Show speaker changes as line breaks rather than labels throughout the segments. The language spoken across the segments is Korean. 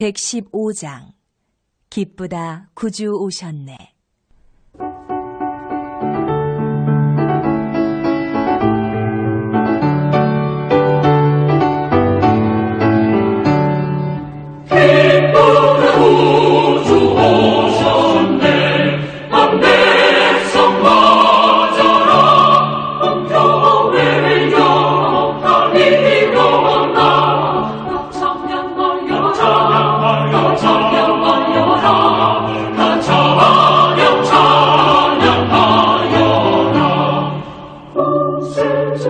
115장 기쁘다 구주 오셨네.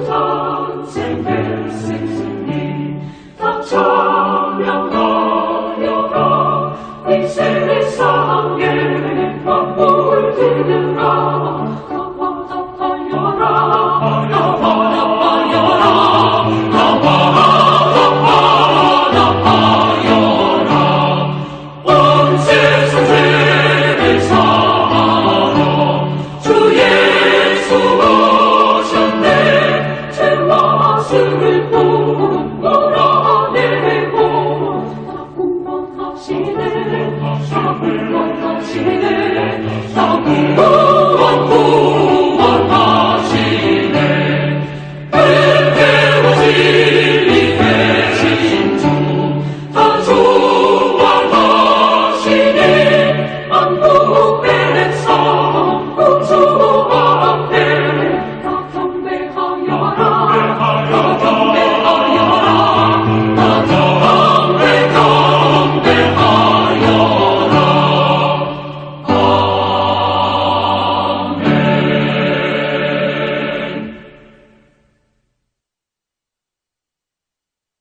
Tanzen, 슬픔 몰아내고 나 구원하시네. 나 구원하시네. 나 구원